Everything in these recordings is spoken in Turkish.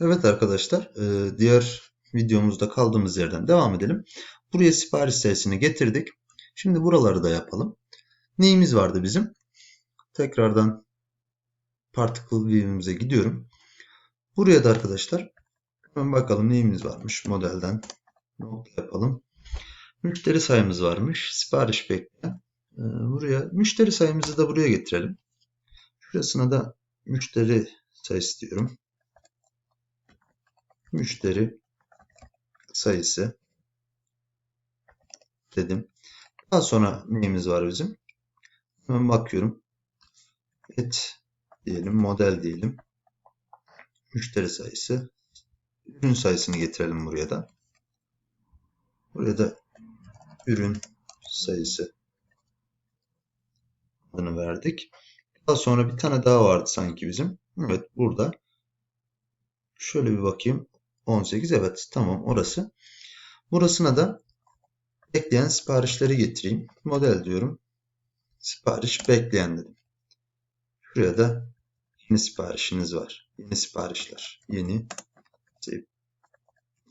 Evet arkadaşlar, e, diğer videomuzda kaldığımız yerden devam edelim. Buraya sipariş sayısını getirdik. Şimdi buraları da yapalım. Neyimiz vardı bizim? Tekrardan Particle View'imize gidiyorum. Buraya da arkadaşlar bakalım neyimiz varmış modelden. Nokta yapalım. Müşteri sayımız varmış. Sipariş bekleyen. E, buraya müşteri sayımızı da buraya getirelim. Şurasına da müşteri sayısı diyorum müşteri sayısı dedim. Daha sonra neyimiz var bizim? Hemen bakıyorum. Et diyelim, model diyelim. Müşteri sayısı. Ürün sayısını getirelim buraya da. Buraya da ürün sayısı adını verdik. Daha sonra bir tane daha vardı sanki bizim. Evet burada. Şöyle bir bakayım. 18 evet tamam orası. Burasına da bekleyen siparişleri getireyim. Model diyorum. Sipariş bekleyen dedim. Şuraya da yeni siparişiniz var. Yeni siparişler. Yeni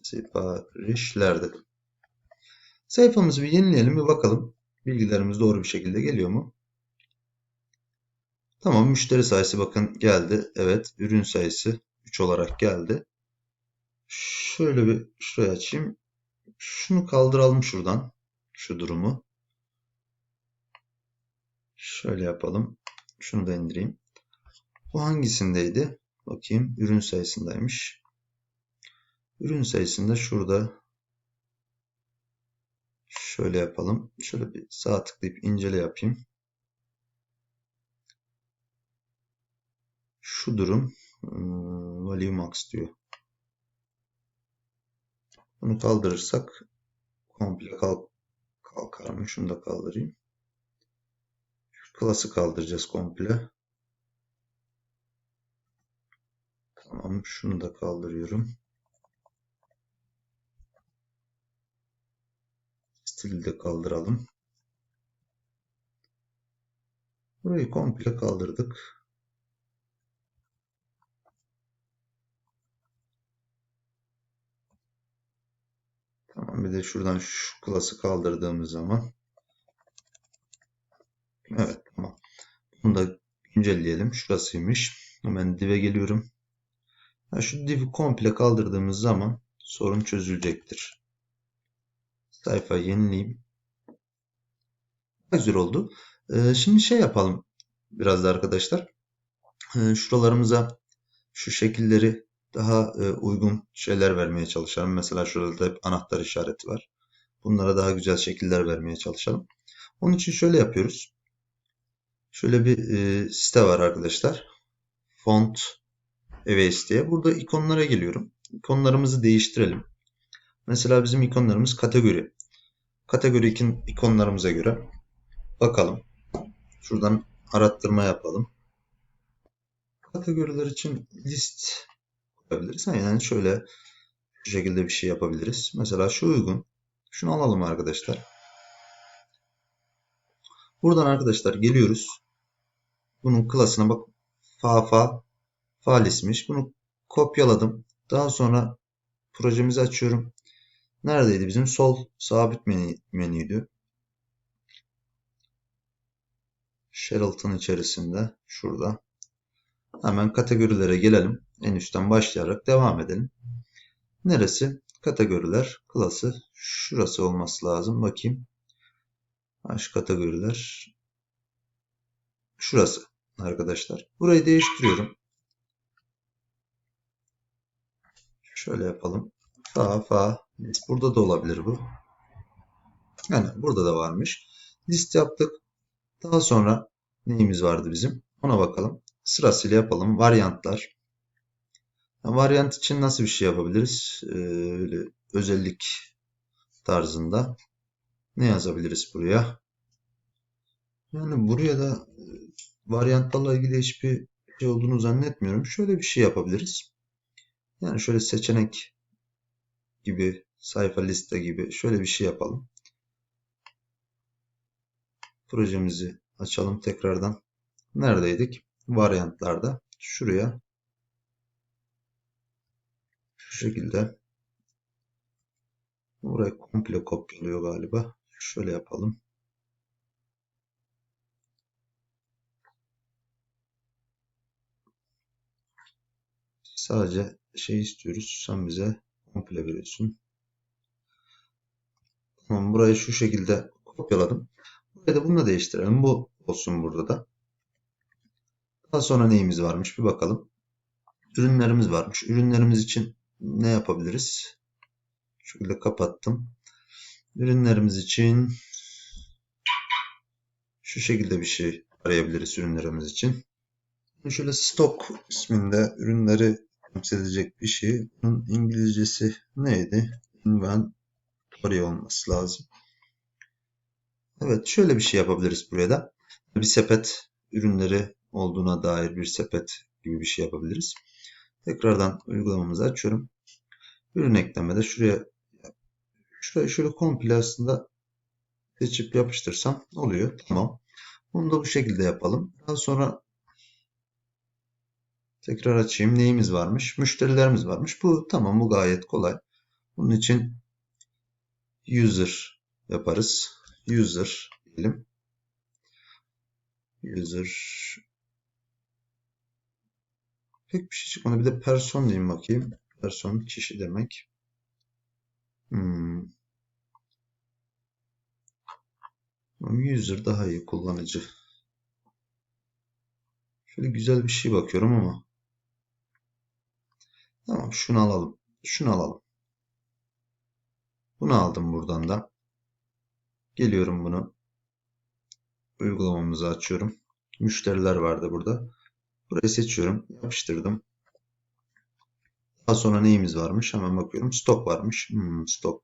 siparişler dedim. Sayfamızı bir yenileyelim bir bakalım. Bilgilerimiz doğru bir şekilde geliyor mu? Tamam müşteri sayısı bakın geldi. Evet ürün sayısı 3 olarak geldi. Şöyle bir şuraya açayım. Şunu kaldıralım şuradan. Şu durumu. Şöyle yapalım. Şunu da indireyim. Bu hangisindeydi? Bakayım. Ürün sayısındaymış. Ürün sayısında şurada şöyle yapalım. Şöyle bir sağ tıklayıp incele yapayım. Şu durum value max diyor. Bunu kaldırırsak komple kalk kalkar mı? Şunu da kaldırayım. Şu klası kaldıracağız komple. Tamam. Şunu da kaldırıyorum. Stili de kaldıralım. Burayı komple kaldırdık. Bir de şuradan şu klası kaldırdığımız zaman Evet tamam. Bunu da güncelleyelim. Şurasıymış. Hemen div'e geliyorum. Ha, şu div'i komple kaldırdığımız zaman sorun çözülecektir. Sayfayı yenileyim. Güzel oldu. Ee, şimdi şey yapalım biraz da arkadaşlar. Ee, şuralarımıza şu şekilleri daha e, uygun şeyler vermeye çalışalım. Mesela şurada da hep anahtar işareti var. Bunlara daha güzel şekiller vermeye çalışalım. Onun için şöyle yapıyoruz. Şöyle bir e, site var arkadaşlar. Font Eves diye. Burada ikonlara geliyorum. İkonlarımızı değiştirelim. Mesela bizim ikonlarımız kategori. Kategori ikonlarımıza göre bakalım. Şuradan arattırma yapalım. Kategoriler için list yapabiliriz. Yani şöyle şu şekilde bir şey yapabiliriz. Mesela şu uygun. Şunu alalım arkadaşlar. Buradan arkadaşlar geliyoruz. Bunun klasına bak fa fa fal ismiş. Bunu kopyaladım. Daha sonra projemizi açıyorum. Neredeydi bizim? Sol sabit menü, menüydü. Sheraton içerisinde şurada. Hemen kategorilere gelelim. En üstten başlayarak devam edelim. Neresi? Kategoriler, klası. Şurası olması lazım. Bakayım. Baş kategoriler. Şurası arkadaşlar. Burayı değiştiriyorum. Şöyle yapalım. Fa, fa. Burada da olabilir bu. Yani burada da varmış. List yaptık. Daha sonra neyimiz vardı bizim? Ona bakalım. Sırasıyla yapalım. Varyantlar. Varyant için nasıl bir şey yapabiliriz? Ee, öyle özellik tarzında. Ne yazabiliriz buraya? Yani buraya da e, varyantlarla ilgili hiçbir şey olduğunu zannetmiyorum. Şöyle bir şey yapabiliriz. Yani şöyle seçenek gibi, sayfa liste gibi şöyle bir şey yapalım. Projemizi açalım tekrardan. Neredeydik? Varyantlarda. Şuraya Şu şekilde. Burayı komple kopyalıyor galiba. Şöyle yapalım. Sadece şey istiyoruz. Sen bize komple veriyorsun. Tamam burayı şu şekilde kopyaladım. Burayı da bununla değiştirelim. Bu olsun burada da. Daha sonra neyimiz varmış bir bakalım. Ürünlerimiz varmış. Ürünlerimiz için ne yapabiliriz? Şöyle kapattım. Ürünlerimiz için şu şekilde bir şey arayabiliriz ürünlerimiz için. Şöyle stok isminde ürünleri temsil edecek bir şey. Bunun İngilizcesi neydi? Inventory olması lazım. Evet şöyle bir şey yapabiliriz buraya da. Bir sepet ürünleri olduğuna dair bir sepet gibi bir şey yapabiliriz. Tekrardan uygulamamızı açıyorum. Ürün eklemede şuraya şurayı şöyle komple aslında seçip yapıştırsam oluyor. Tamam. Bunu da bu şekilde yapalım. Daha sonra tekrar açayım. Neyimiz varmış? Müşterilerimiz varmış. Bu tamam bu gayet kolay. Bunun için user yaparız. User diyelim. User pek bir şey çıkmadı. Bir de person diyeyim bakayım. Person kişi demek. Hmm. User daha iyi kullanıcı. Şöyle güzel bir şey bakıyorum ama. Tamam şunu alalım. Şunu alalım. Bunu aldım buradan da. Geliyorum bunu. Uygulamamızı açıyorum. Müşteriler vardı burada. Burayı seçiyorum. Yapıştırdım. Daha sonra neyimiz varmış? Hemen bakıyorum. Stok varmış. Hmm, stok.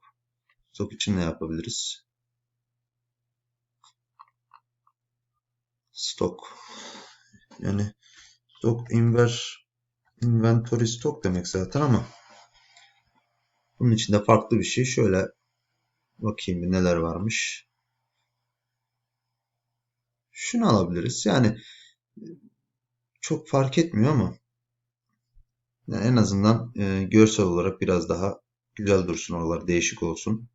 Stok için ne yapabiliriz? Stok. Yani stok inver inventory stok demek zaten ama bunun içinde farklı bir şey. Şöyle bakayım bir neler varmış. Şunu alabiliriz. Yani çok fark etmiyor ama yani en azından e, görsel olarak biraz daha güzel dursun oralar değişik olsun.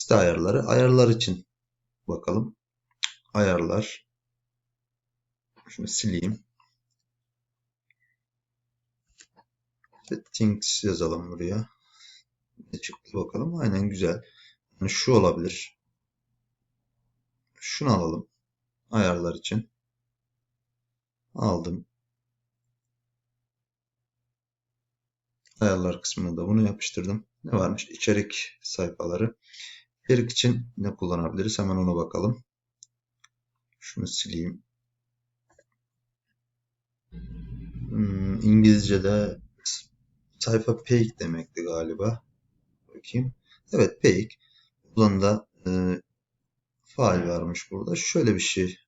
İşte ayarları. Ayarlar için bakalım. Ayarlar. Şunu sileyim. Settings yazalım buraya. Ne çıktı bakalım. Aynen güzel. Yani şu olabilir. Şunu alalım. Ayarlar için. Aldım. Ayarlar kısmına da bunu yapıştırdım. Ne varmış? İçerik sayfaları. İçerik için ne kullanabiliriz? Hemen ona bakalım. Şunu sileyim. Hmm, İngilizce'de sayfa page demekti galiba. Bakayım. Evet page. Buradan da e, faal varmış burada. Şöyle bir şey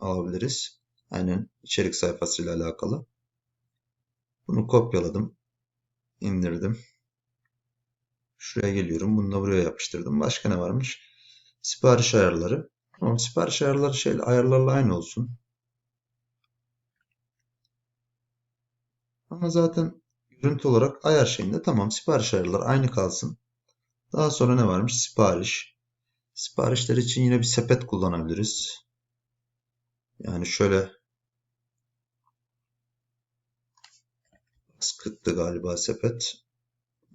alabiliriz. Aynen içerik sayfasıyla alakalı. Bunu kopyaladım. indirdim. Şuraya geliyorum. Bunu da buraya yapıştırdım. Başka ne varmış? Sipariş ayarları. Tamam, sipariş ayarları şeyle ayarlarla aynı olsun. Ama zaten görüntü olarak ayar şeyinde tamam sipariş ayarları aynı kalsın. Daha sonra ne varmış? Sipariş. Siparişler için yine bir sepet kullanabiliriz. Yani şöyle sıkıttı galiba sepet.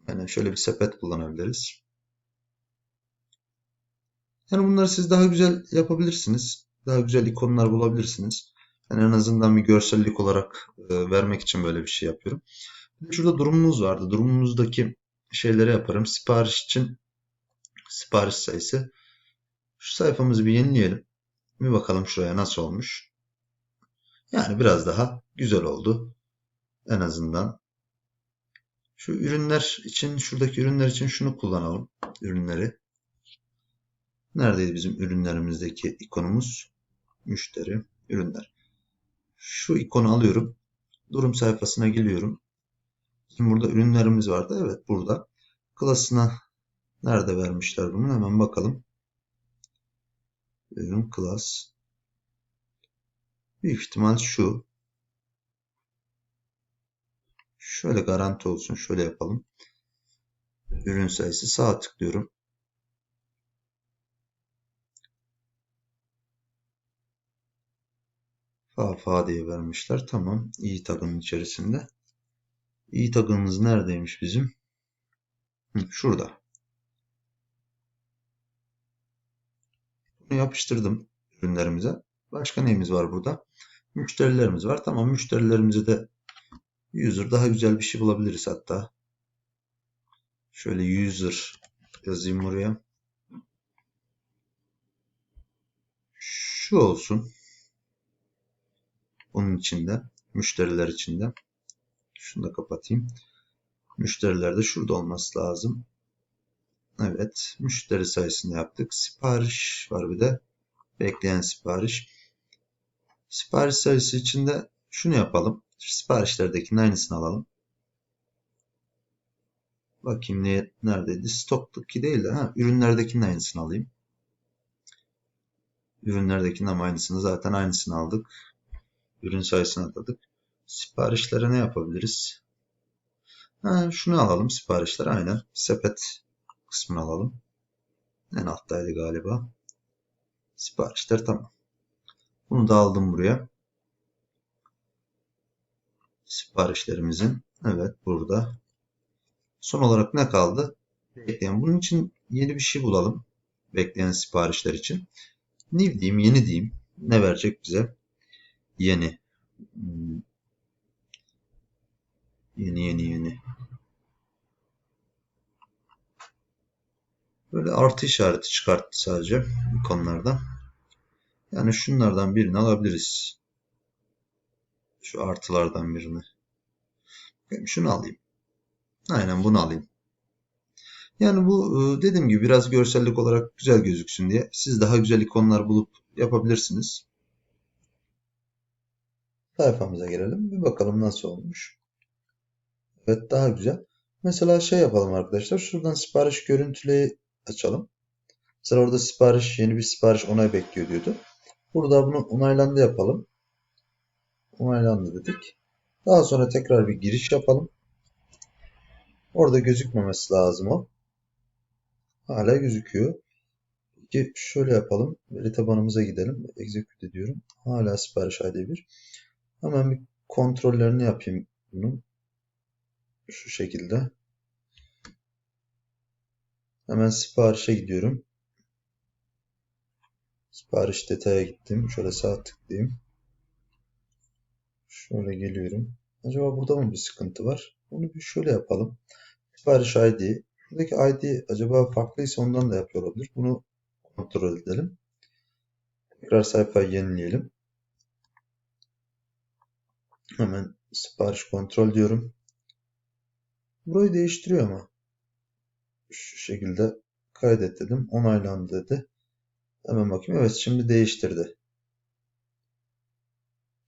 Yani şöyle bir sepet kullanabiliriz. Yani bunları siz daha güzel yapabilirsiniz. Daha güzel ikonlar bulabilirsiniz. Yani en azından bir görsellik olarak e, vermek için böyle bir şey yapıyorum. Şurada durumumuz vardı. Durumumuzdaki şeyleri yaparım. Sipariş için sipariş sayısı. Şu sayfamızı bir yenileyelim. Bir bakalım şuraya nasıl olmuş. Yani biraz daha güzel oldu. En azından. Şu ürünler için, şuradaki ürünler için şunu kullanalım. Ürünleri. Neredeydi bizim ürünlerimizdeki ikonumuz? Müşteri, ürünler. Şu ikonu alıyorum. Durum sayfasına geliyorum. Şimdi burada ürünlerimiz vardı. Evet burada. Klasına nerede vermişler bunu? Hemen bakalım. Ürün class. Büyük ihtimal şu. Şöyle garanti olsun. Şöyle yapalım. Ürün sayısı sağ tıklıyorum. Fa fa diye vermişler. Tamam. İyi tagının içerisinde. İyi tagımız neredeymiş bizim? Şurada. Bunu yapıştırdım ürünlerimize. Başka neyimiz var burada? Müşterilerimiz var. Tamam müşterilerimize de user daha güzel bir şey bulabiliriz hatta. Şöyle user yazayım buraya. Şu olsun. Bunun içinde. Müşteriler içinde. Şunu da kapatayım. Müşteriler de şurada olması lazım. Evet. Müşteri sayısını yaptık. Sipariş var bir de. Bekleyen sipariş. Sipariş sayısı içinde şunu yapalım. Siparişlerdekinin aynısını alalım. Bakayım ne, neredeydi? Stoktaki değil de ha, ürünlerdekinin aynısını alayım. Ürünlerdekinin ama aynısını zaten aynısını aldık. Ürün sayısını atadık. Siparişlere ne yapabiliriz? Ha, şunu alalım siparişler aynen. Sepet kısmını alalım. En alttaydı galiba. Siparişler tamam. Bunu da aldım buraya. Siparişlerimizin. Evet burada. Son olarak ne kaldı? Bekleyen. Bunun için yeni bir şey bulalım. Bekleyen siparişler için. New diyeyim, yeni diyeyim. Ne verecek bize? Yeni. Hmm. Yeni yeni yeni. Böyle artı işareti çıkarttı sadece bu konularda. Yani şunlardan birini alabiliriz. Şu artılardan birini. Şunu alayım. Aynen bunu alayım. Yani bu e, dediğim gibi biraz görsellik olarak güzel gözüksün diye siz daha güzel ikonlar bulup yapabilirsiniz. Sayfamıza girelim. Bir bakalım nasıl olmuş. Evet daha güzel. Mesela şey yapalım arkadaşlar. Şuradan sipariş görüntüleyi açalım. Mesela orada sipariş yeni bir sipariş onay bekliyor diyordu. Burada bunu onaylandı yapalım. Onaylandı dedik. Daha sonra tekrar bir giriş yapalım. Orada gözükmemesi lazım o. Hala gözüküyor. Peki şöyle yapalım. Veri tabanımıza gidelim. Execute ediyorum. Hala sipariş ID 1. Hemen bir kontrollerini yapayım bunun. Şu şekilde. Hemen siparişe gidiyorum. Sipariş detaya gittim. Şöyle sağ tıklayayım. Şöyle geliyorum. Acaba burada mı bir sıkıntı var? Onu bir şöyle yapalım. Sipariş ID. Buradaki ID acaba farklıysa ondan da yapıyor olabilir. Bunu kontrol edelim. Tekrar sayfayı yenileyelim. Hemen sipariş kontrol diyorum. Burayı değiştiriyor ama. Şu şekilde kaydet dedim. Onaylandı dedi. Hemen bakayım. Evet şimdi değiştirdi.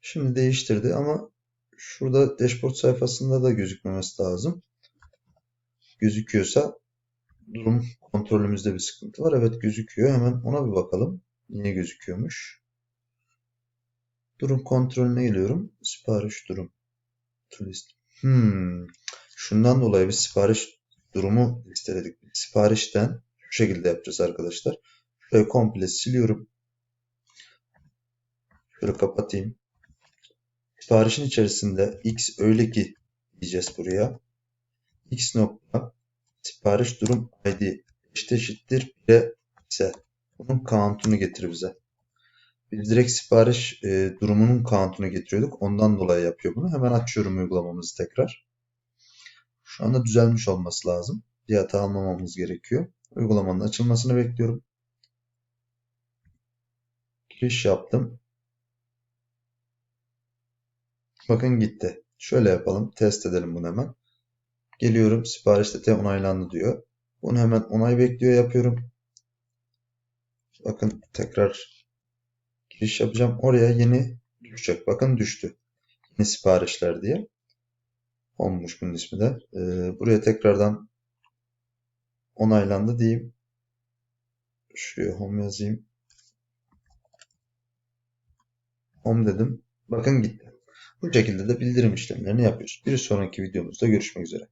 Şimdi değiştirdi ama şurada dashboard sayfasında da gözükmemesi lazım. Gözüküyorsa durum kontrolümüzde bir sıkıntı var. Evet gözüküyor. Hemen ona bir bakalım. Niye gözüküyormuş? Durum kontrolüne geliyorum. Sipariş durum. List. Hmm. Şundan dolayı bir sipariş durumu listeledik. Siparişten şu şekilde yapacağız arkadaşlar. Şurayı komple siliyorum. Şöyle kapatayım. Siparişin içerisinde x öyle ki diyeceğiz buraya. x nokta sipariş durum id eşit eşittir 1'e ise bunun count'unu getir bize. Biz direkt sipariş e, durumunun count'unu getiriyorduk. Ondan dolayı yapıyor bunu. Hemen açıyorum uygulamamızı tekrar. Şu anda düzelmiş olması lazım. Bir hata almamamız gerekiyor. Uygulamanın açılmasını bekliyorum. Giriş yaptım. Bakın gitti. Şöyle yapalım. Test edelim bunu hemen. Geliyorum. Sipariş dete onaylandı diyor. Bunu hemen onay bekliyor yapıyorum. Bakın tekrar giriş yapacağım. Oraya yeni düşecek. Bakın düştü. Yeni siparişler diye. Olmuş bunun ismi de. Ee, buraya tekrardan onaylandı diyeyim. Şuraya home yazayım. Home dedim. Bakın gitti. Bu şekilde de bildirim işlemlerini yapıyoruz. Bir sonraki videomuzda görüşmek üzere.